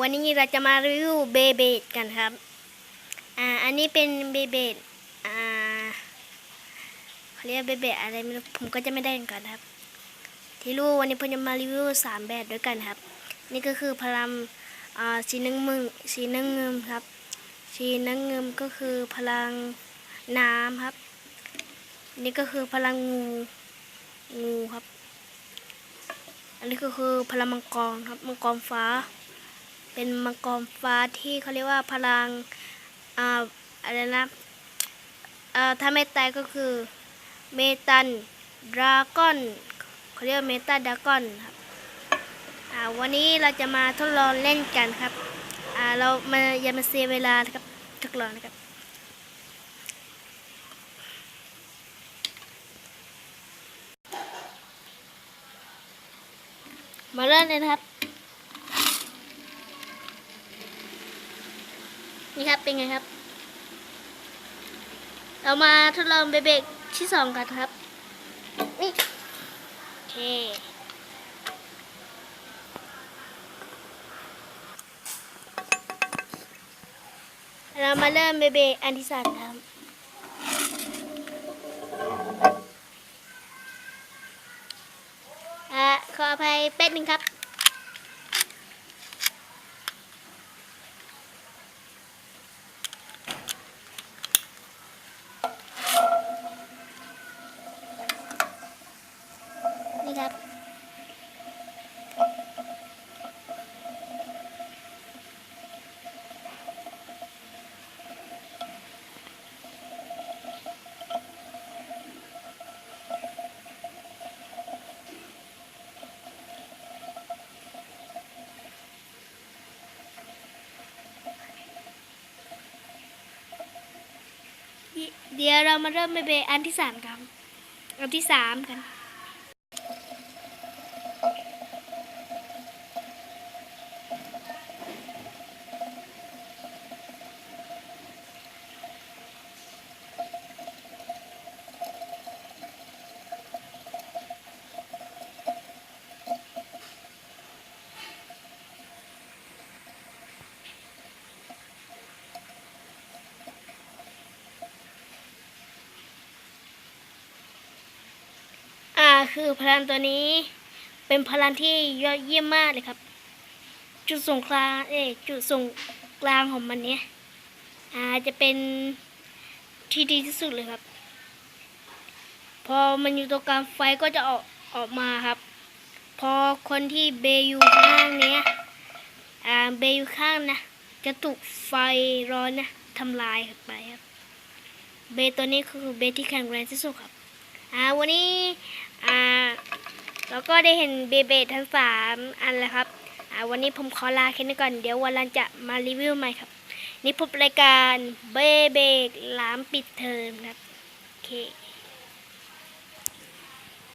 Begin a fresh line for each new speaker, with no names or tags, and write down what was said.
วันนี้เราจะมารีวิวเบเบดกันครับ อ่า อันนี้เป็นเบเบดอ่าเขาเรียกเบเบดอะไรไม่รู้ผมก็จะไม่ได้เหมือนกันครับ ที่รู้วันนี้ผมจะมารีวิวสามแบบด้วยกันครับ นี่ก็คือพลังอ่าสีน้ำมึงสีน้ำเงินครับ สีน้ำเงินก็คือพลังน้ำครับ นี่ก็คือพลังงูงูครับ อันนี้ก็คือพลังมังกรครับ มังกรฟ้า เป็นมังกรฟ้าที่เขาเรียกว่าพลังอ่าอะไรนะอ่าถ้าไม่ตายก็คือเมตันดราก้อนเขาเรียกเมตาดราก้อนครับอ่าวันนี้เราจะมาทดลองเล่นกันครับอ่าเรามาอย่ามาเสียเวลานะครับทดลองนะครับมาเริ่มเลยนะครับ นี่ครับเป็นไงครับ เรามาทดลองเบเบกที่สองกันครับ นี่โอเคเรามาเริ่มเบเบกอันที่สามครับอะขออภัยแป๊บนึงครับ เดี๋ยวเรามาเริ่มเบเบอันที่สามกันอันที่สามกัน คือพลังตัวนี้ เป็นพลังที่ยอดเยี่ยมมากเลยครับ จุดส่งกลางเอจุดส่งกลางของมันเนี้ยอาจจะเป็นที่ดีที่สุดเลยครับ พอมันอยู่ตรงกลางไฟก็จะออกออกมาครับ พอคนที่เบยู่ข้างเนี้ยอ่าเบยู่ข้างนะจะถูกไฟร้อนนะทำลายไปครับ เบตัวนี้คือเบที่แข็งแรงที่สุดครับ อ่าวันนี้อ่าเราก็ได้เห็นเบเบทั้งสามอันแล้วครับอ่าวันนี้ผมขอลาแค่นี้ก่อนเดี๋ยววันหลังจะมารีวิวใหม่ครับ นี่พบรายการเบเบหลามปิดเทอมครับโอเค